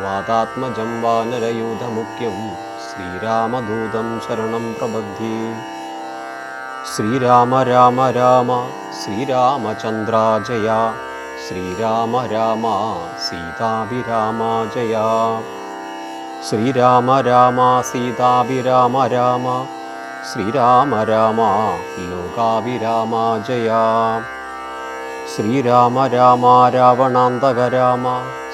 വാതാത്മജം വാനരയൂഥമുഖ്യം ശ്രീരാമദൂതം ശരണം പ്രബദ്ധി. ശ്രീരാമ രാമ രാമ ശ്രീരാമചന്ദ്ര ജയ ശ്രീരാമ രാമ സീതാഭിരാമ ജയ. ശ്രീരാമ രാമ സീതാഭിരാമ രാമ ശ്രീരാമ രാമ ലോകാഭിരാമ ജയ. ശ്രീരാമ രാമ രാവണാന്തക രാമ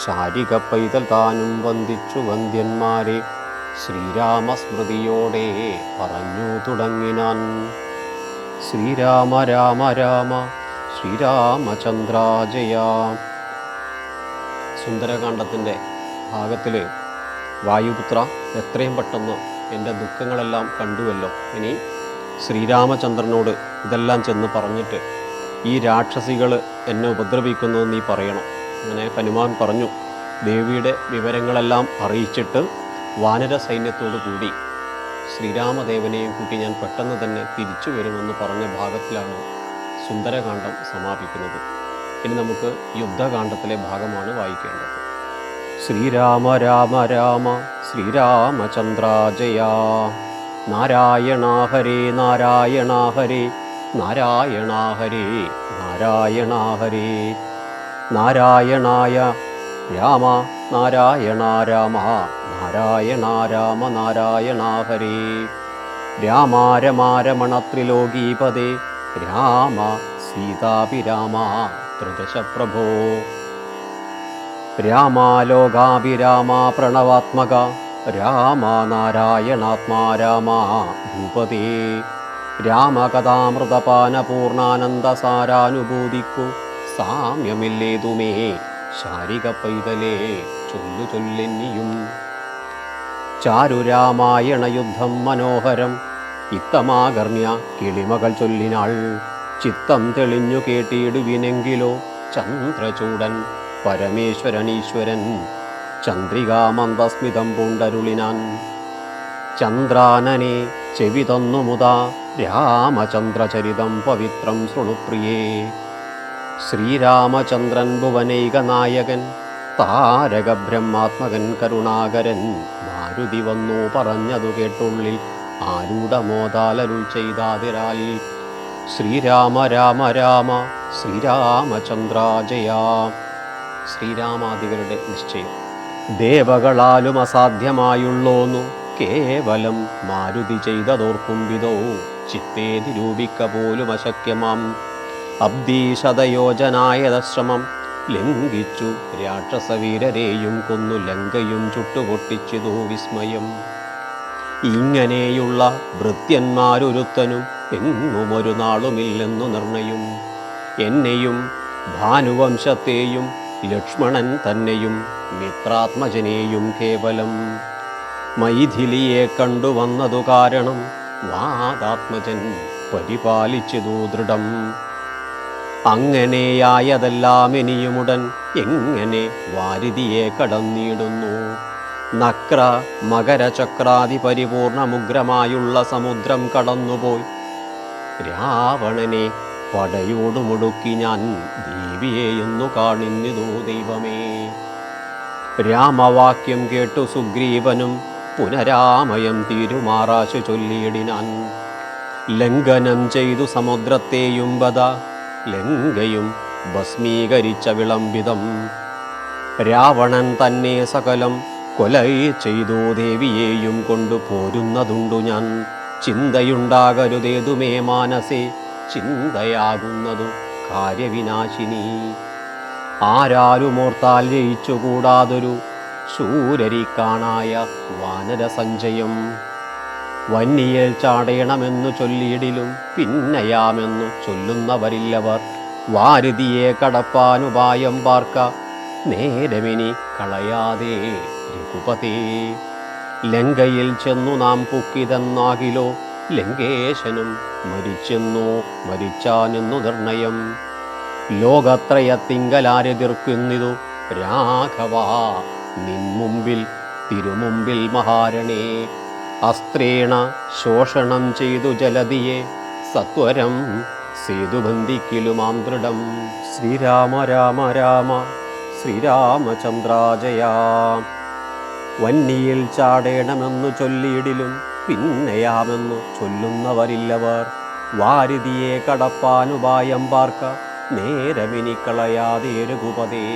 ശാരിക പൈതൽ താനും വന്ദിച്ചു വന്ദ്യന്മാരെ. ശ്രീരാമസ്മൃതിയോടെ പറഞ്ഞു തുടങ്ങിനാൻ. ശ്രീരാമ രാമ രാമ ശ്രീരാമചന്ദ്രാജയ. സുന്ദരകാന്ഡത്തിന്റെ ഭാഗത്തിൽ വായുപുത്ര എത്രയും പെട്ടെന്ന് എന്റെ ദുഃഖങ്ങളെല്ലാം കണ്ടുവല്ലോ. ഇനി ശ്രീരാമചന്ദ്രനോട് ഇതെല്ലാം ചെന്ന് പറഞ്ഞിട്ട് ഈ രാക്ഷസികൾ എന്നെ ഉപദ്രവിക്കുന്നു നീ പറയണം. അങ്ങനെ ഹനുമാൻ പറഞ്ഞു ദേവിയുടെ വിവരങ്ങളെല്ലാം അറിയിച്ചിട്ട് വാനര സൈന്യത്തോടു കൂടി ശ്രീരാമദേവനെയും കൂട്ടി ഞാൻ പെട്ടെന്ന് തന്നെ തിരിച്ചു വരുമെന്ന് പറഞ്ഞ ഭാഗത്തിലാണ് സുന്ദരകാന്ഡം സമാപിക്കുന്നത്. ഇനി നമുക്ക് യുദ്ധകാന്ഡത്തിലെ ഭാഗമാണ് വായിക്കേണ്ടത്. ശ്രീരാമ രാമ രാമ ശ്രീരാമചന്ദ്രാജയ നാരായണ ഹരേ നാരായണ ഹരേ നാരായണ ഹരേ നാരായണ ഹരേ നാരായണായ രാമ നാരായണ രാമ നാരായണ രാമ നാരായണ ഹരേ. രാമ രമ രമണ ത്രിലോകീപദേ രാമ സീതാഭിരാമ ത്രിദശ പ്രഭോ രാമാലോകാഭിരാമ പ്രണവാത്മക രാമ നാരായണാത്മാ രാമ ഭൂപതേ. രാമകഥാമൃതപാനപൂർണാനന്ദസാരാനുഭൂതിക്കു സാമ്യമില്ലേതുമേ? ശാരിക പൈതലേ ചൊല്ലു ചൊല്ലെന്നിയും. ചാരുരാമായണ യുദ്ധം മനോഹരം ഇത്തമാകർണ്യ കിളിമകൾ ചൊല്ലിനാൾ. ചിത്തം തെളിഞ്ഞു കേട്ടിയിടുവിനെങ്കിലോ ചന്ദ്രചൂടൻ പരമേശ്വരനീശ്വരൻ ചന്ദ്രികാമന്ദസ്മിതം പൂണ്ടരുളിനാൻ. ചന്ദ്രാനനെ ചെവി തന്നുമുതാ രാമചന്ദ്രചരിതം പവിത്രം ശൃണുപ്രിയേ ശ്രീരാമചന്ദ്രൻ ഭുവനൈകനായകൻ താരകബ്രഹ്മാത്മകൻ താരക ബ്രഹ്മാത്മകൻ കരുണാകരൻ. മാരുതി വന്നു പറഞ്ഞതു കേട്ടുള്ളിൽ ആരൂഢമോതാലരുൾ ചെയ്താതിരാൽ ശ്രീരാമ രാമ രാമ ശ്രീരാമചന്ദ്രാജയ. ശ്രീരാമാദികളുടെ നിശ്ചയം. ദേവകളാലും അസാധ്യമായുള്ളോന്നു കേവലം മാരുതി ചെയ്തതോർക്കുംവിധോ ചിത്തേ നിരൂപിക്ക പോലും അശക്യമാം അബ്ദീശതയോജനായതശ്രമം ലംഘിച്ചു. രാക്ഷസവീരരെയും കൊന്നു ലങ്കയും ചുട്ടുപൊട്ടിച്ചിതു വിസ്മയം. ഇങ്ങനെയുള്ള ഭൃത്യന്മാരൊരുത്തനും എങ്ങും ഒരു നാളുമില്ലെന്നു നിർണയും. എന്നെയും ഭാനുവംശത്തെയും ലക്ഷ്മണൻ തന്നെയും മിത്രാത്മജനെയും കേവലം. മൈഥിലിയെ കണ്ടുവന്നതു കാരണം വാദാത്മജൻ പരിപാലിച്ചതു ദൃഢം. അങ്ങനെയായതെല്ലാം ഇനിയുമുടൻ എങ്ങനെ വാരിതിയെ കടന്നിടുന്നു? നക്ര മകരചക്രാതി പരിപൂർണ മുഗ്രമായുള്ള സമുദ്രം കടന്നുപോയി. രാവണനെ പടയോടുമുടുക്കി ഞാൻ ദേവിയെയൊന്നു കാണിന്നിതു ദൈവമേ. രാമവാക്യം കേട്ടു സുഗ്രീവനും പുനരാമയം തീരുമാറാശു ചൊല്ലിയിടിനാൻ ലംഘനം ചെയ്തു സമുദ്രത്തെയും വധ ലങ്കയും ഭസ്മീകരിച്ച വിളംബിതം. രാവണൻ തന്നെ സകലം കൊലൈ ചെയ്തു ദേവിയെയും കൊണ്ടു പോരുന്നതുണ്ടു ഞാൻ. ചിന്തയുണ്ടാകരുതേതുമേ മാനസേ ചിന്തയാകുന്നതു കാര്യവിനാശിനി. ആരാരുമോർത്താൽ ജയിച്ചുകൂടാതൊരു ശൂരരിക്കാണായ വാനരസഞ്ചയം. വന്നിയിൽ ചാടയണമെന്നു ചൊല്ലിയിടിലും പിന്നയാമെന്നു ചൊല്ലുന്നവരില്ലവർ. വാരുതിയെ കടപ്പാനുപായം പാർക്ക നേരമിനി കളയാതെ രഘുപതേ. ലങ്കയിൽ ചെന്നു നാം പുക്കിതെന്നാകിലോ ലങ്കേശനും മരിച്ചെന്നു മരിച്ചാനെന്നു നിർണയം. ലോകത്രയത്തിങ്കലാരെതിർക്കുന്നിതു രാഘവ നിൻ മുമ്പിൽ തിരുമുമ്പിൽ മഹാരണേ. അസ്ത്രേണ ശോഷണം ചെയ്തു ജലതിയെ സത്വരം സേതുബന്ധിക്കിലുമാം ദൃഢം. ശ്രീരാമ രാമ രാമ ശ്രീരാമചന്ദ്രാജയാ വന്നിയിൽ ചാടേണമെന്നു ചൊല്ലിയിടിലും പിന്നെയാമെന്നു ചൊല്ലുന്നവരില്ലവർ. വാരിതിയെ കടപ്പാനുപായം പാർക്ക നേരമിനി കളയാതെ രഘുപതേ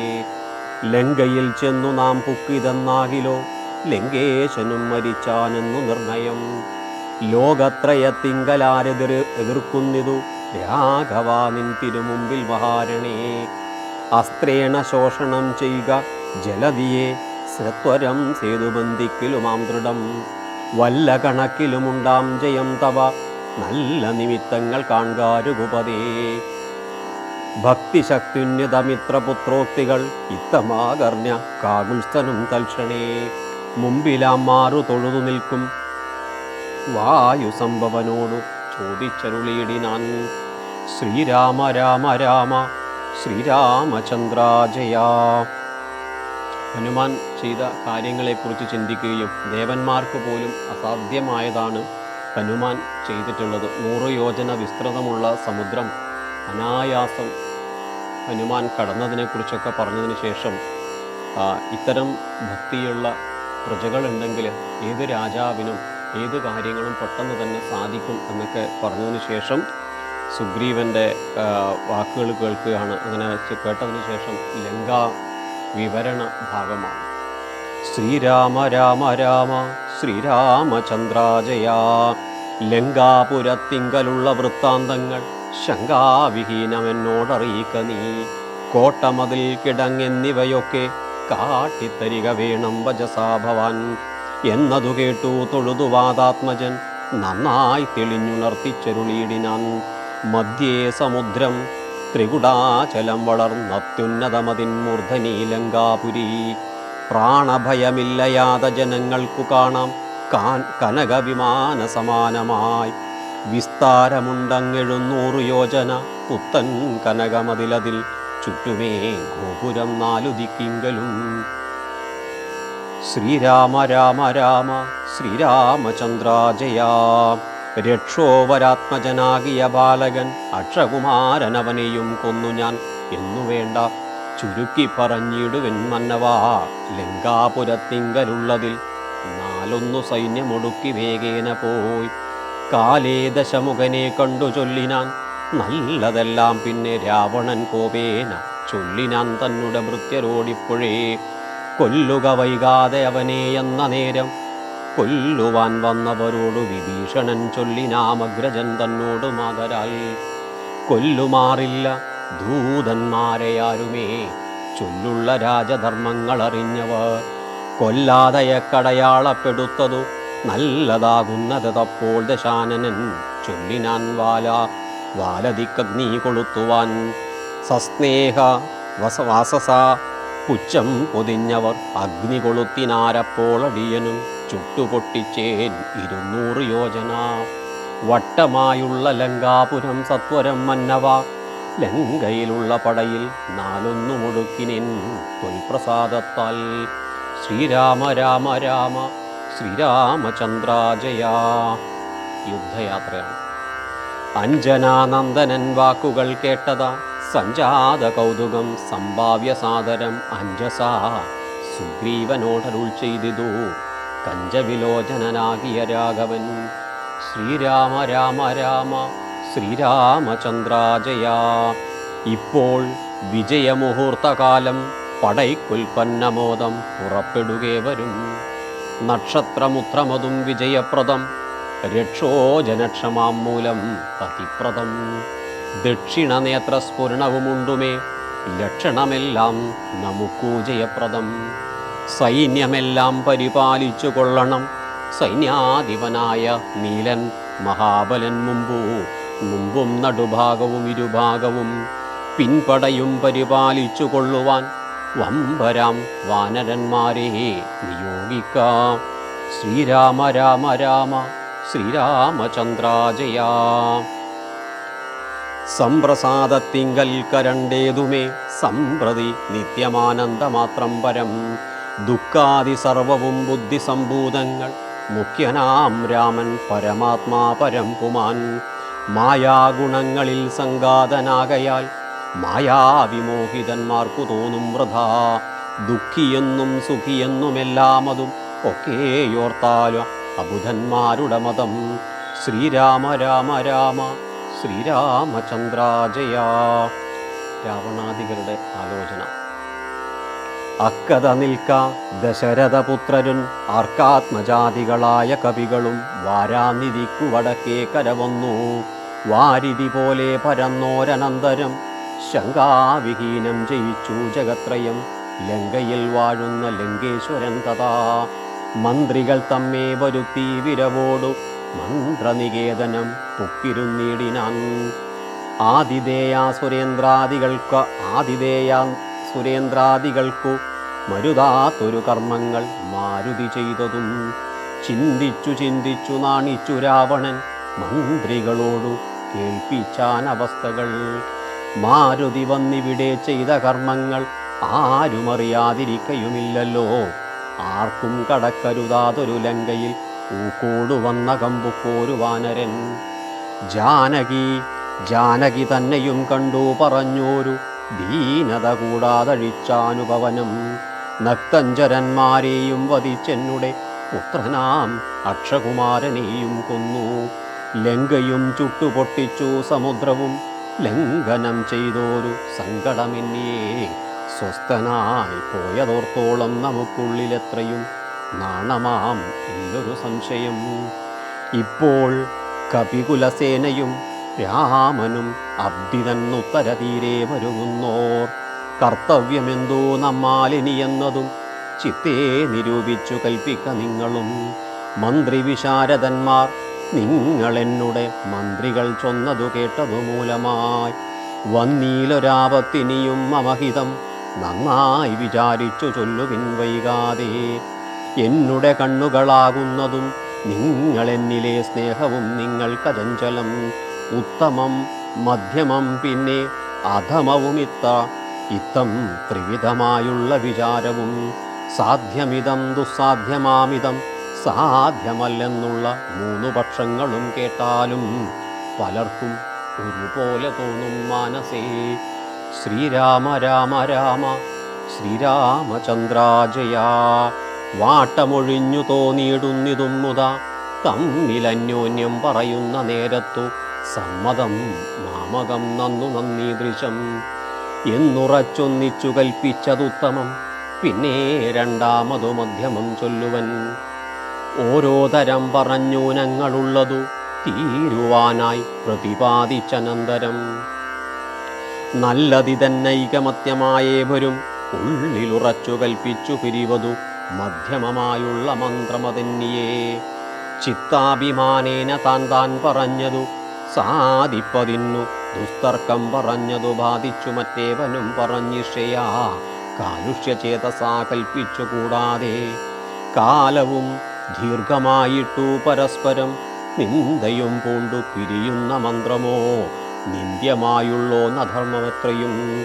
ലങ്കയിൽ ചെന്നു നാം പുക്കിതെന്നാകിലോ ലങ്കേശനും മരിച്ചാനെന്നു നിർണയം. ലോകത്രയ ലോകത്രയത്തിങ്കലാരെതിർ എതിർക്കുന്നിതു രാഘവാനിൻ തിരുമുമ്പിൽ മഹാരണേ. അസ്ത്രേണ ശോഷണം ചെയ്യുക ജലതിയെ സത്വരം സേതുബന്ധിക്കിലുമാം ദൃഢം. വല്ല കണക്കിലുമുണ്ടാം ജയം തവ നല്ല നിമിത്തങ്ങൾ കാൺകാരുപതേ ഭക്തിശക്തിന്യതമിത്രപുത്രോക്തികൾ ഇത്തമാകർണ്യ കാകുൽസ്ഥനും തൽക്ഷണേ. മുമ്പിലാം മാറു തൊഴുതു നിൽക്കും. വായു സംഭവനോടു ചോദിച്ചരുളിയിടിനാൻ. ശ്രീരാമ രാമ രാമ ശ്രീരാമചന്ദ്രാജയാ. ഹനുമാൻ ചെയ്ത കാര്യങ്ങളെക്കുറിച്ച് ചിന്തിക്കുകയും ദേവന്മാർക്ക് പോലും അസാധ്യമായതാണ് ഹനുമാൻ ചെയ്തിട്ടുള്ളത്. നൂറ് യോജന വിസ്തൃതമുള്ള സമുദ്രം അനായാസം ഹനുമാൻ കടന്നതിനെക്കുറിച്ചൊക്കെ പറഞ്ഞതിന് ശേഷം ഇത്തരം ഭക്തിയുള്ള പ്രജകളുണ്ടെങ്കിൽ ഏത് രാജാവിനും ഏത് കാര്യങ്ങളും പെട്ടെന്ന് തന്നെ സാധിക്കും എന്നൊക്കെ പറഞ്ഞതിന് ശേഷം സുഗ്രീവന്റെ വാക്കുകൾ കേൾക്കുകയാണ്. അങ്ങനെ കേട്ടതിന് ശേഷം ലങ്ക വിവരണ ഭാഗമാണ്. ശ്രീരാമ രാമ രാമ ശ്രീരാമചന്ദ്രാജയാ ലങ്കാപുരത്തിങ്കലുള്ള വൃത്താന്തങ്ങൾ ശങ്കാവിഹീനമെന്നോടറിയിക്ക നീ. കോട്ടമതിൽ കിടങ്ങെന്നിവയൊക്കെ കാട്ടിത്തരിക വേണം വജസാ ഭവാൻ. എന്നതു കേട്ടു തൊഴുതു വാദാത്മജൻ നന്നായി തെളിഞ്ഞുണർത്തിച്ചെരുളിയിടിനാൻ മധ്യേ സമുദ്രം ത്രികുടാചലം വളർന്നത്യുന്നതമതിൻ മൂർധനീലങ്കാപുരി. പ്രാണഭയമില്ലയാത ജനങ്ങൾക്കു കാണാം കാൻ കനകവിമാന സമാനമായി വിസ്താരമുണ്ടങ്ങെഴുന്നൂറു യോജന പുത്തൻ കനകമതിലതിൽ ചുറ്റുമേ ഗോപുരം നാലു ദിക്കിങ്കലും ശ്രീരാമ രാമ രാമ ശ്രീരാമചന്ദ്രാജയാ രക്ഷോവരാത്മജനാകിയ ബാലകൻ അക്ഷകുമാരനവനെയും കൊന്നു ഞാൻ. എന്നു വേണ്ട ചുരുക്കി പറഞ്ഞിടുവൻ മന്നവാ. ലങ്കാപുരത്തിങ്കലുള്ളതിൽ നാലൊന്നു സൈന്യമൊടുക്കി വേഗേന പോയി. കാലേ ദശമുഖനെ കണ്ടു ചൊല്ലിനാൻ നല്ലതെല്ലാം പിന്നെ രാവണൻ കോപേന ചൊല്ലിനാൻ തന്നുടെ ഭൃത്യരോടിപ്പോഴേ കൊല്ലുക വൈകാതെ അവനെ എന്ന നേരം കൊല്ലുവാൻ വന്നവരോടു വിഭീഷണൻ ചൊല്ലിനാമഗ്രജൻ തന്നോട് മാതരാൽ കൊല്ലുമാറില്ല ദൂതന്മാരെയാരുമേ ചൊല്ലുള്ള രാജധർമ്മങ്ങൾ അറിഞ്ഞവർ കൊല്ലാതയക്കടയാളപ്പെടുത്തതു നല്ലതാകുന്നത് തപ്പോൾ ദശാനനൻ ചൊല്ലിനാൻ വാല വാലതിക്കഗ്നി കൊളുത്തുവാൻ സസ്നേഹ വസവാസസ പുച്ഛം പൊതിഞ്ഞവർ അഗ്നി കൊളുത്തിനാരപ്പോളടിയനും ചുട്ടുപൊട്ടിച്ചേൻ ഇരുന്നൂറ് യോജന. വട്ടമായുള്ള ലങ്കാപുരം സത്വരം മന്നവ ലങ്കയിലുള്ള പടയിൽ നാലൊന്നു മുടുക്കിനിൻ തൊൽപ്രസാദത്താൽ. ശ്രീരാമ രാമ രാമ ശ്രീരാമചന്ദ്രാജയാ. യുദ്ധയാത്രയാണ്. അഞ്ജനാനന്ദനൻ വാക്കുകൾ കേട്ടതാ സഞ്ജാത കൗതുകം സംഭാവ്യ സാദരം അഞ്ജസാ. സുഗ്രീവനോടരുൾ ചെയ്തിതു കഞ്ചവിലോചനനാകിയ രാഘവൻ. ശ്രീരാമ രാമ രാമ ശ്രീരാമചന്ദ്രാജയാ. ഇപ്പോൾ വിജയമുഹൂർത്തകാലം പടൈക്കുൽപ്പന്നമോദം പുറപ്പെടുകേ വരും. നക്ഷത്രമുത്രമതും വിജയപ്രദം രക്ഷോജനക്ഷമാം മൂലം പതിപ്രദം. ദക്ഷിണനേത്രസ്ഫുരണവുമുണ്ടുമേ ലക്ഷണമെല്ലാം നമുക്കൂജയപ്രദം. സൈന്യമെല്ലാം പരിപാലിച്ചു കൊള്ളണം. സൈന്യാധിപനായ നീലൻ മഹാബലൻ മുമ്പു മുമ്പും നടുഭാഗവും ഇരുഭാഗവും പിൻപടയും പരിപാലിച്ചു കൊള്ളുവാൻ വമ്പരാം വാനരന്മാരെ നിയോഗിക്കാം. ശ്രീരാമ രാമ രാമ ശ്രീരാമചന്ദ്രാജയാ. സംപ്രസാദത്തിങ്കൽ കരണ്ടേതുമേ സംപ്രതി നിത്യമാനന്ദമാത്രം പരം. ദുഃഖാദി സർവവും ബുദ്ധിസംഭൂതങ്ങൾ മുഖ്യനാം രാമൻ പരമാത്മാ പരം പുമാൻ മായാഗുണങ്ങളിൽ സംഘാതനാകയാൽ മായാവിമോഹിതന്മാർക്കു തോന്നും വൃഥാ. ദുഃഖിയെന്നും സുഖിയെന്നുമെല്ലാമതും ഒക്കെയോർത്താലും അബുധന്മാരുടെ മതം. ശ്രീരാമ രാമ രാമ ശ്രീരാമചന്ദ്രാജയ. രാവണാദികളുടെ ആലോചന. അക്കഥ നിൽക്ക ദശരഥപുത്രരും ആർക്കാത്മജാതികളായ കവികളും വാരാനിധിക്കു വടക്കേ കരവന്നു വാരിധി പോലെ പരന്നോരനന്തരം ശങ്കാവിഹീനം ജയിച്ചു ജഗത്രയം. ലങ്കയിൽ വാഴുന്ന ലങ്കേശ്വരൻ തഥാ മന്ത്രികൾ തമ്മേ വരുത്തി വിരവോടു മന്ത്രനികേതനം പൊക്കിരുന്നിടിനാൻ ആതിഥേയ സുരേന്ദ്രാദികൾക്ക് ആതിഥേയ സുരേന്ദ്രാദികൾക്കു മരുതാത്തൊരു കർമ്മങ്ങൾ മാരുതി ചെയ്തതും. ചിന്തിച്ചു ചിന്തിച്ചു നാണിച്ചു രാവണൻ മന്ത്രികളോടു കേൾപ്പിച്ചാൻ അവസ്ഥകൾ. മാരുതി വന്നിവിടെ ചെയ്ത കർമ്മങ്ങൾ ആരുമറിയാതിരിക്കയുമില്ലല്ലോ. ആർക്കും കടക്കരുതാതൊരു ലങ്കയിൽ ഊക്കോടു വന്ന കമ്പുക്കോരു വാനരൻ ജാനകി ജാനകി തന്നെയും കണ്ടു പറഞ്ഞോരു ദീനത കൂടാതഴിച്ചാനുഭവനം. നക്തഞ്ചരന്മാരെയും വധിച്ചെന്നുടെ പുത്രനാം അക്ഷകുമാരനെയും കൊന്നു. ലങ്കയും ചുട്ടുപൊട്ടിച്ചു സമുദ്രവും ലംഘനം ചെയ്തോരു സങ്കടമെന്നിയേ സ്വസ്ഥനായി പോയതോർത്തോളം നമുക്കുള്ളിലെത്രയും നാണമാം എന്നൊരു സംശയം. ഇപ്പോൾ കപികുലസേനയും രാമനും അബ്ദിതന്നുത്തരതീരെ വരുന്നോർ കർത്തവ്യമെന്തോ നമ്മാലിനിയെന്നതും ചിത്തേ നിരൂപിച്ചു കൽപ്പിക്ക നിങ്ങളും. മന്ത്രി വിശാരദന്മാർ നിങ്ങളെന്നുടെ മന്ത്രികൾ ചൊന്നതു കേട്ടതു മൂലമായി വന്നീലൊരാപത്തിനിയും അമഹിതം നന്നായി വിചാരിച്ചു ചൊല്ലുവിൻ വൈകാതെ. എന്നുടെ കണ്ണുകളാകുന്നതും നിങ്ങളെന്നിലെ സ്നേഹവും നിങ്ങൾക്കചഞ്ചലം. ഉത്തമം മധ്യമം പിന്നെ അധമവും ഇത്ത ഇത്തം ത്രിവിധമായുള്ള വിചാരവും. സാധ്യമിതം ദുസ്സാധ്യമാമിതം സാധ്യമല്ലെന്നുള്ള മൂന്നു പക്ഷങ്ങളും കേട്ടാലും പലർക്കും ഒരുപോലെ തോന്നും മാനസേ. ശ്രീരാമ രാമ രാമ ശ്രീരാമചന്ദ്രാജയ. വാട്ടമൊഴിഞ്ഞു തോന്നിയിടുന്നിതും മുത തമ്മിലന്യോന്യം പറയുന്ന നേരത്തു സമ്മതം മാമകം നന്നു നന്ദീദൃശം എന്നുറച്ചൊന്നിച്ചു കൽപ്പിച്ചതുത്തമം പിന്നെ രണ്ടാമതു മധ്യമം ചൊല്ലുവൻ. ഓരോ തരം പറഞ്ഞൂനങ്ങളുള്ളതു തീരുവാനായി പ്രതിപാദിച്ചനന്തരം. നല്ലതിതന്നൈകമത്യമായേവരും ഉള്ളിലുറച്ചു കൽപ്പിച്ചു പിരിവതു മധ്യമമായുള്ള മന്ത്രമതന്യേ ചിത്താഭിമാനേന താൻ താൻ പറഞ്ഞതു സാധിപ്പതിന്നു. ദുസ്തർക്കം പറഞ്ഞതു ബാധിച്ചു മറ്റേവനും പറഞ്ഞിഷയാ. കാലുഷ്യചേതസാ കൽപ്പിച്ചു കൂടാതെ. കാലവും ദീർഘമായിട്ടു പരസ്പരം നിന്ദയും പൂണ്ടു പിരിയുന്ന മന്ത്രമോ? നിന്ദ്യമായുള്ളോ നധർമ്മമത്രയും?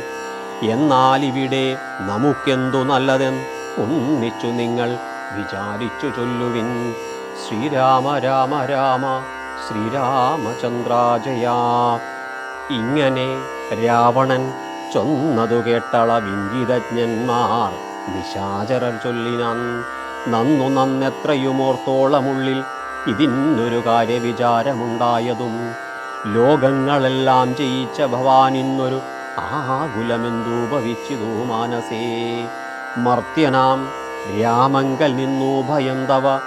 എന്നാൽ ഇവിടെ നമുക്കെന്തു നല്ലതെന്ന് ഒന്നിച്ചു നിങ്ങൾ വിചാരിച്ചു ചൊല്ലുവിൻ. ശ്രീരാമ രാമ രാമ ശ്രീരാമചന്ദ്രാജയാ. ഇങ്ങനെ രാവണൻ ചൊന്നതു കേട്ടള വിഞ്ചിതജ്ഞന്മാർ നിശാചരർ ചൊല്ലിനാൻ. നന്നു നന്നെത്രയുമോർത്തോളമുള്ളിൽ ഇതിന്നൊരു കാര്യവിചാരമുണ്ടായതും. ലോകങ്ങളെല്ലാം ജയിച്ച ഭവാനിന്നൊരു ആകുലമെന്തു ഭവിച്ചിതു മാനസേ. മർത്യനാം രാമങ്കൽ നിന്നു ഭയം തവ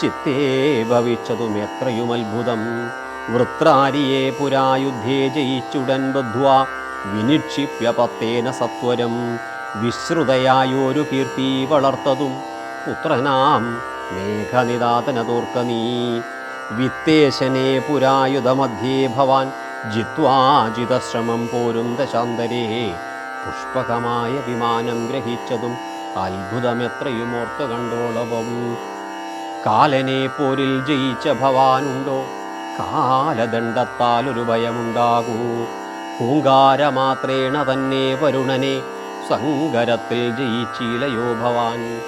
ചിത്തേ ഭവിച്ചതും എത്രയും അത്ഭുതം. വൃത്രാരിയെ പുരായുദ്ധേ ജയിച്ചുടൻ ബദ്ധ്വാ വിനിക്ഷിപ്യപത്തേന സത്വരം. വിശ്രുതയായൊരു കീർത്തി വളർത്തതും പുത്രനാം മേഘനിദാതനതോർക്ക നീ. വിത്തേശനെ പുരായുധമധ്യേ ഭവാൻ. ജിത്വാജിതശ്രമം പോരും ദശാന്തരേ. പുഷ്പകമായ വിമാനം ഗ്രഹിച്ചതും അത്ഭുതമെത്രയും ഓർത്ത് കണ്ടോളവും. കാലനെ പോരിൽ ജയിച്ച ഭവാനുണ്ടോ? കാലദണ്ഡത്താൽ ഒരു ഭയമുണ്ടാകൂ. ഹൂങ്കാരമാത്രേണ തന്നെ വരുണനെ. സങ്കരത്തിൽ ജയിച്ചിലയോ ഭവാൻ?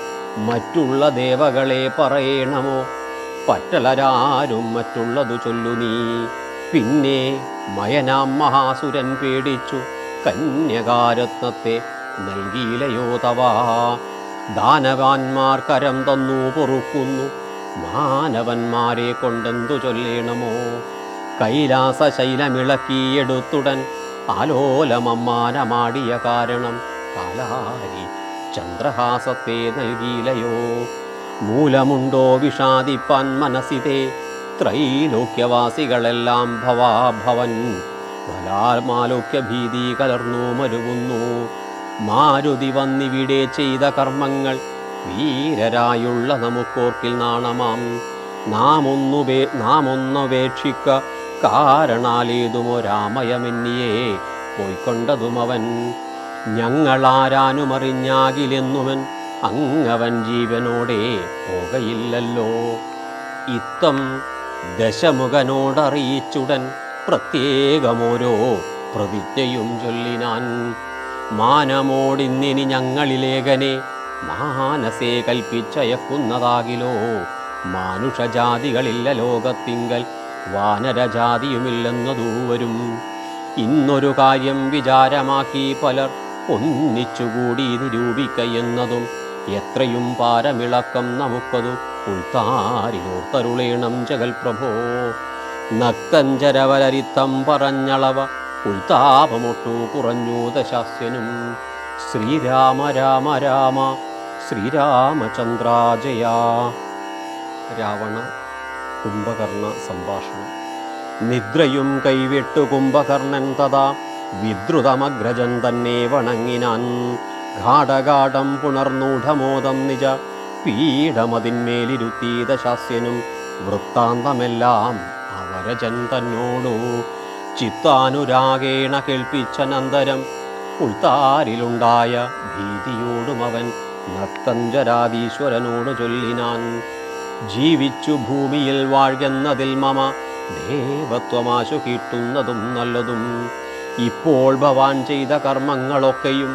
മറ്റുള്ള ദേവകളെ പറയണമോ? പറ്റളരാരും മറ്റുള്ളതു ചൊല്ലു നീ. പിന്നെ മയനാം മഹാസുരൻ പേടിച്ചു കന്യകാരത്നത്തെ നൽകിയിലയോ തവാ. ദാനവാന്മാർ കരം തന്നു പൊറുക്കുന്നു. മാനവന്മാരെ കൊണ്ടെന്തു ചൊല്ലേണമോ? കൈലാസ ശൈലമിളക്കിയെടുത്തുടൻ ആലോലമമ്മാനമാടിയ കാരണം കാലാരി ചന്ദ്രഹാസത്തെ നൽകിയിലയോ മൂലമുണ്ടോ വിഷാദിപ്പാൻ മനസ്സിതേ? ത്രൈലോക്യവാസികളെല്ലാം ഭവാഭവൻ. ബലാമാലോക്യ ഭീതി കലർന്നു മരുവുന്നു. മാരുതി വന്നിവിടെ ചെയ്ത കർമ്മങ്ങൾ വീരരായുള്ള നമുക്കോർക്കിൽ നാണമാം. നാം ഒന്നുപേ നാം ഒന്നപേക്ഷിക്ക കാരണാലേതുമോ രാമയമെന്നിയെ പോയിക്കൊണ്ടതും അവൻ ഞങ്ങളാരാനുമറിഞ്ഞാകിലെന്നുവൻ അങ്ങവൻ ജീവനോടെ പോകയില്ലല്ലോ. ഇത്തം ദശമുഖനോടറിയിച്ചുടൻ പ്രത്യേകമോരോ പ്രതിജ്ഞയും ചൊല്ലിനാൻ. മാനമോടിന്നിനി ഞങ്ങളിലേകനെ മാനസേ കൽപ്പിച്ചയക്കുന്നതാകിലോ. മാനുഷജാതികളില്ല ലോകത്തിങ്കൽ വാനരജാതിയുമില്ലെന്നതൂവരും. ഇന്നൊരു കാര്യം വിചാരമാക്കി പലർ ഒന്നിച്ചുകൂടി നിരൂപിക്കയെന്നതും എത്രയും പാരമിളക്കം നമുക്കതു ഉൾത്താരിനോർത്തരുളേണം ജഗൽ പ്രഭോ. നക്തഞ്ചരവലരിത്തം പറഞ്ഞളവ ഉൾത്താപമൊട്ടു കുറഞ്ഞു ദശാസ്യനും. ശ്രീരാമ രാമ രാമ ശ്രീരാമചന്ദ്രാജയ. രാവണ കുംഭകർണ സംഭാഷണം. നിദ്രയും കൈവിട്ടു കുംഭകർണൻ തഥാ വിദ്രുതമഗ്രജൻ തന്നെ വണങ്ങിനാൻ. ഘാടഘാടം പുണർന്നൂഢമോദം നിജ. പീഠമതിന്മേലിരുത്തീത ശാസ്യനും വൃത്താന്തമെല്ലാം അവരജൻ തന്നോടു ചിത്താനുരാഗേണ കേൾപ്പിച്ചനന്തരം ഉൾത്താരിലുണ്ടായ ഭീതിയോടുമവൻ നർത്തഞ്ചരാധീശ്വരനോട് ചൊല്ലിനാൻ. ജീവിച്ചു ഭൂമിയിൽ വാഴ്കെന്നതിൽ മമ ദേവത്വമാശു കിട്ടുന്നതും നല്ലതും. ഇപ്പോൾ ഭവാൻ ചെയ്ത കർമ്മങ്ങളൊക്കെയും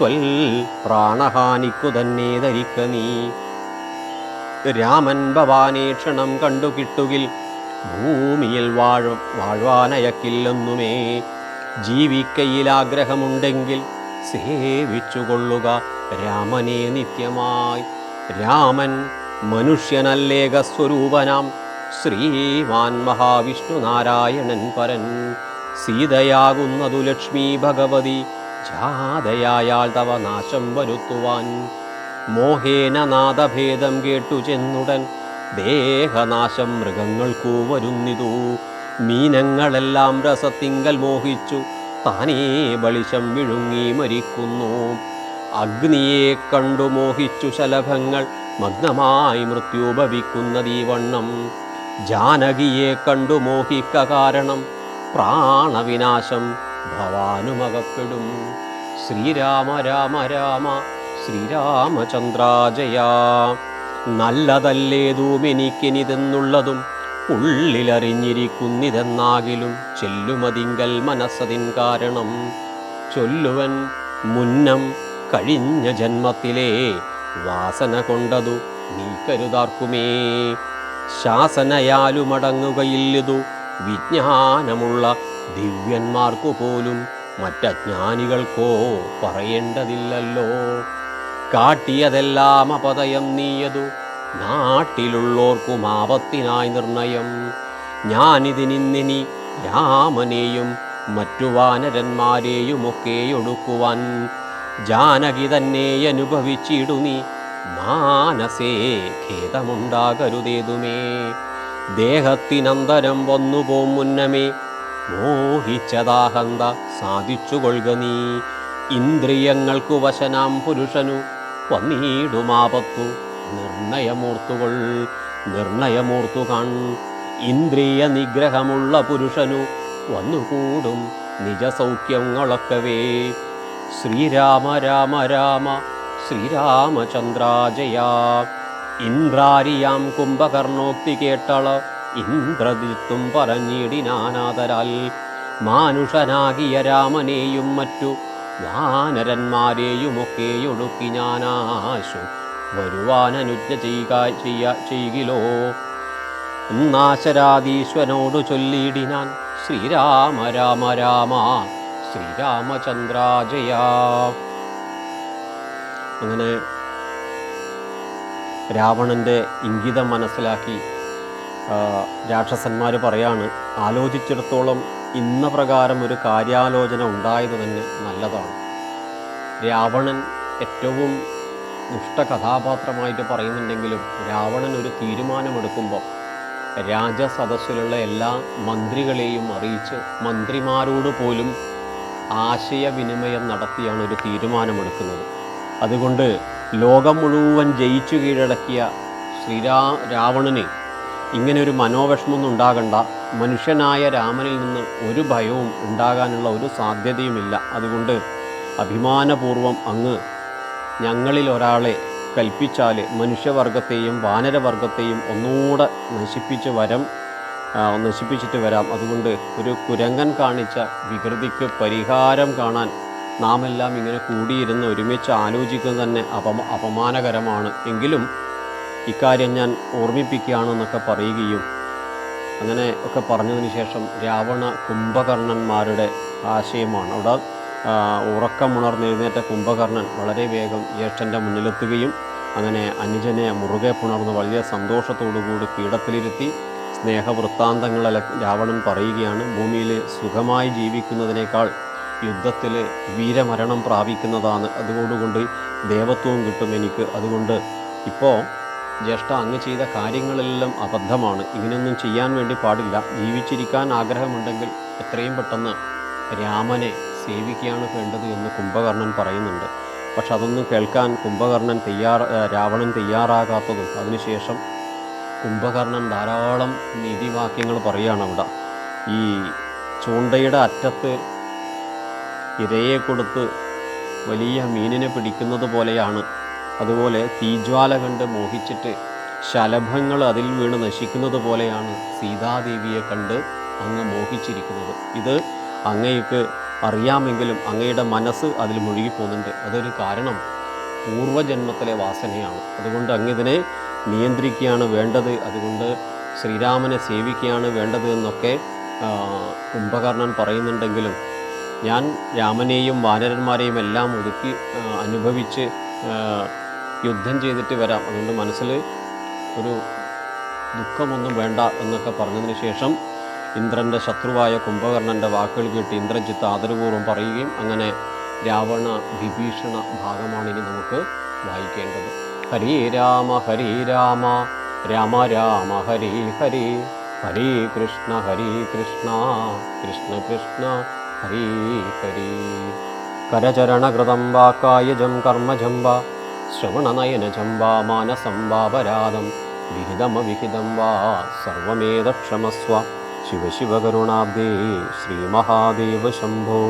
ത്വൽ പ്രാണഹാനിക്കു തന്നെ ധരിക്ക നീ. രാമൻ ഭവാനീക്ഷണം കണ്ടു കിട്ടുകിൽ ഭൂമിയിൽ വാഴ വാഴ്വാനയക്കില്ലെന്നുമേ. ജീവിക്കയിലാഗ്രഹമുണ്ടെങ്കിൽ സേവിച്ചുകൊള്ളുക രാമനെ നിത്യമായി. രാമൻ മനുഷ്യനല്ലേക സ്വരൂപനാം ശ്രീമാൻ മഹാവിഷ്ണു നാരായണൻ പരൻ. സീതയാകുന്നതു ലക്ഷ്മി ഭഗവതി. ജാതയായാൽ തവ നാശം വരുത്തുവാൻ. മോഹേന നാദഭേദം കേട്ടു ചെന്നുടൻ. ദേഹനാശം മൃഗങ്ങൾക്കു വരുന്നിതു. മീനങ്ങളെല്ലാം രസത്തിങ്കൽ മോഹിച്ചു. താനേ ബളിശം വിഴുങ്ങി മരിക്കുന്നു. അഗ്നിയെ കണ്ടു മോഹിച്ചു ശലഭങ്ങൾ. മഗ്നമായി മൃത്യു ഭവിക്കുന്നതീ വണ്ണം ജാനകിയെ കണ്ടു മോഹിക്ക കാരണം. പ്രാണവിനാശം ഭവാനുമകപ്പെടും. ശ്രീരാമ രാമ രാമ ശ്രീരാമചന്ദ്രാജയ. നല്ലതല്ലേതും എനിക്കിനിതെന്നുള്ളതും ഉള്ളിലറിഞ്ഞിരിക്കുന്നിതെന്നാകിലും ചെല്ലുമതിങ്കൽ മനസ്സതിൻ കാരണം. ചൊല്ലുവൻ മുന്നം കഴിഞ്ഞ ജന്മത്തിലെ വാസന കൊണ്ടതു നീ കരുതാർക്കുമേ. ശാസനയാലുമടങ്ങുകയില്ലതു വിജ്ഞാനമുള്ള ദിവ്യന്മാർക്കു പോലും മറ്റജ്ഞാനികൾക്കോ പറയേണ്ടതില്ലല്ലോ. കാട്ടിയതെല്ലാം അപതയം നീയതു നാട്ടിലുള്ളോർക്കും ആപത്തിനായി നിർണയം. ഞാനിതിനിന്നിനി രാമനെയും മറ്റു വാനരന്മാരെയുമൊക്കെ ഒടുക്കുവാൻ ജാനകി തന്നെ അനുഭവിച്ചിടു നീ മാനസേ ഖേദമുണ്ടാകരുതേതുമേ. ദേഹത്തിനന്തരം വന്നുപോം മുന്നമേ മോഹിച്ചതാഹന്ത സാധിച്ചുകൊള്ളുക നീ. ഇന്ദ്രിയങ്ങൾക്കു വശനാം പുരുഷനു വന്നീടുമാപത്തു നിർണയമൂർത്തുകൾ നിർണയമൂർത്തു കാൺ. ഇന്ദ്രിയ നിഗ്രഹമുള്ള പുരുഷനു വന്നുകൂടും നിജസൗഖ്യങ്ങളൊക്കവേ. ശ്രീരാമ രാമ രാമ ശ്രീരാമചന്ദ്രാജയാ. ഇന്ദ്രാരിയാം കുംഭകർണോക്തി കേട്ടള ഇന്ദ്രദിത്തും പറഞ്ഞിടിനാനാതരാൽ മാനുഷനാകിയ രാമനെയും മറ്റു വാനരന്മാരെയുമൊക്കെ ഒടുക്കി ഞാനാശു. വരുവാനനുജ്ഞ ചെയ്യുക ചെയ്യ ചെയ്കിലോ? നാശരാധീശ്വനോടു ചൊല്ലിയിടിനാൻ ശ്രീരാമ രാമ രാമ ശ്രീരാമചന്ദ്രാജയ. അങ്ങനെ രാവണന്റെ ഇംഗിതം മനസ്സിലാക്കി രാക്ഷസന്മാർ പറയാണ് ആലോചിച്ചിടത്തോളം ഇന്ന പ്രകാരം ഒരു കാര്യാലോചന ഉണ്ടായത് തന്നെ നല്ലതാണ്. രാവണൻ ഏറ്റവും ദുഷ്ടകഥാപാത്രമായിട്ട് പറയുന്നുണ്ടെങ്കിലും രാവണൻ ഒരു തീരുമാനമെടുക്കുമ്പോൾ രാജസദസ്സിലുള്ള എല്ലാ മന്ത്രികളെയും അറിയിച്ച് മന്ത്രിമാരോട് പോലും ആശയവിനിമയം നടത്തിയാണ് ഒരു തീരുമാനമെടുക്കുന്നത്. അതുകൊണ്ട് ലോകം മുഴുവൻ ജയിച്ചു കീഴടക്കിയ ശ്രീരാ രാവണന് ഇങ്ങനെ ഒരു മനോവിഷമൊന്നും ഉണ്ടാകണ്ട. മനുഷ്യനായ രാമനിൽ നിന്ന് ഒരു ഭയവും ഉണ്ടാകാനുള്ള ഒരു സാധ്യതയുമില്ല. അതുകൊണ്ട് അഭിമാനപൂർവം അങ്ങ് ഞങ്ങളിൽ ഒരാളെ കൽപ്പിച്ചാൽ മനുഷ്യവർഗത്തെയും വാനരവർഗത്തെയും ഒന്നുകൂടെ നശിപ്പിച്ച് വരം നശിപ്പിച്ചിട്ട് വരാം. അതുകൊണ്ട് ഒരു കുരങ്ങൻ കാണിച്ച വികൃതിക്ക് പരിഹാരം കാണാൻ നാമെല്ലാം ഇങ്ങനെ കൂടിയിരുന്ന് ഒരുമിച്ച് ആലോചിക്കുന്നത് തന്നെ അപമ അപമാനകരമാണ്. എങ്കിലും ഇക്കാര്യം ഞാൻ ഓർമ്മിപ്പിക്കുകയാണെന്നൊക്കെ പറയുകയും അങ്ങനെ ഒക്കെ പറഞ്ഞതിന് ശേഷം രാവണ കുംഭകർണന്മാരുടെ ആശയമാണ്. അവിടെ ഉറക്കമുണർന്നെഴുന്നേറ്റ കുംഭകർണൻ വളരെ വേഗം ജ്യേഷ്ഠന്റെ മുന്നിലെത്തുകയും അങ്ങനെ അനുജനെ മുറുകെ പുണർന്ന് വലിയ സന്തോഷത്തോടുകൂടി പീഠത്തിലിരുത്തി സ്നേഹവൃത്താന്തങ്ങളെ രാവണൻ പറയുകയാണ് ഭൂമിയിൽ സുഖമായി ജീവിക്കുന്നതിനേക്കാൾ യുദ്ധത്തിൽ വീരമരണം പ്രാപിക്കുന്നതാണ്. അതുകൊണ്ടുകൊണ്ട് ദേവത്വവും കിട്ടും എനിക്ക്. അതുകൊണ്ട് ഇപ്പോൾ ജ്യേഷ്ഠ അങ്ങ് ചെയ്ത കാര്യങ്ങളെല്ലാം അബദ്ധമാണ്. ഇങ്ങനെയൊന്നും ചെയ്യാൻ വേണ്ടി പാടില്ല. ജീവിച്ചിരിക്കാൻ ആഗ്രഹമുണ്ടെങ്കിൽ എത്രയും പെട്ടെന്ന് രാമനെ സേവിക്കുകയാണ് വേണ്ടത് എന്ന് കുംഭകർണൻ പറയുന്നുണ്ട്. പക്ഷെ അതൊന്നും കേൾക്കാൻ കുംഭകർണൻ തയ്യാർ രാവണൻ തയ്യാറാകാത്തതും അതിനുശേഷം കുംഭകർണൻ ധാരാളം നീതിവാക്യങ്ങൾ പറയുകയാണ് അവിടെ. ഈ ചൂണ്ടയുടെ അറ്റത്ത് ഇരയെ കൊടുത്ത് വലിയ മീനിനെ പിടിക്കുന്നത് പോലെയാണ് അതുപോലെ തീജ്വാല കണ്ട് മോഹിച്ചിട്ട് ശലഭങ്ങൾ അതിൽ വീണ് നശിക്കുന്നത് പോലെയാണ് സീതാദേവിയെ കണ്ട് അങ്ങ് മോഹിച്ചിരിക്കുന്നത്. ഇത് അങ്ങയ്ക്ക് അറിയാമെങ്കിലും അങ്ങയുടെ മനസ്സ് അതിൽ മുഴുകിപ്പോകുന്നുണ്ട്. അതൊരു കാരണം പൂർവജന്മത്തിലെ വാസനയാണ്. അതുകൊണ്ട് അങ്ങിതിനെ നിയന്ത്രിക്കുകയാണ് വേണ്ടത്. അതുകൊണ്ട് ശ്രീരാമനെ സേവിക്കുകയാണ് വേണ്ടത് എന്നൊക്കെ കുംഭകർണൻ പറയുന്നുണ്ടെങ്കിലും ഞാൻ രാമനെയും വാനരന്മാരെയും എല്ലാം ഒതുക്കി അനുഭവിച്ച് യുദ്ധം ചെയ്തിട്ട് വരാം. അതുകൊണ്ട് മനസ്സിൽ ഒരു ദുഃഖമൊന്നും വേണ്ട എന്നൊക്കെ പറഞ്ഞതിന് ശേഷം ഇന്ദ്രന്റെ ശത്രുവായ കുംഭകർണന്റെ വാക്കുകൾ കേട്ട് ഇന്ദ്രജിത്ത് ആദരപൂർവം പറയുകയും അങ്ങനെ രാവണ വിഭീഷണ ഭാഗമാണ് ഇനി നമുക്ക് വായിക്കേണ്ടത്. ഹരേ രാമ ഹരേ രാമ രാമ രാമ ഹരേ ഹരേ ഹരേ കൃഷ്ണ ഹരേ കൃഷ്ണ കൃഷ്ണ കൃഷ്ണ ഹരേ ഹരേ. കരചരണകൃതം വാക്കായജം കർമ്മജം വാ ശ്രവണനയനജം വാ മാനസം വാപരാധം വിഹിതമവിഹിതം വാ സർവമേതക്ഷമസ്വ ശിവ ശിവ കരുണാബ്ദേ ശ്രീമഹാദേവ ശംഭോ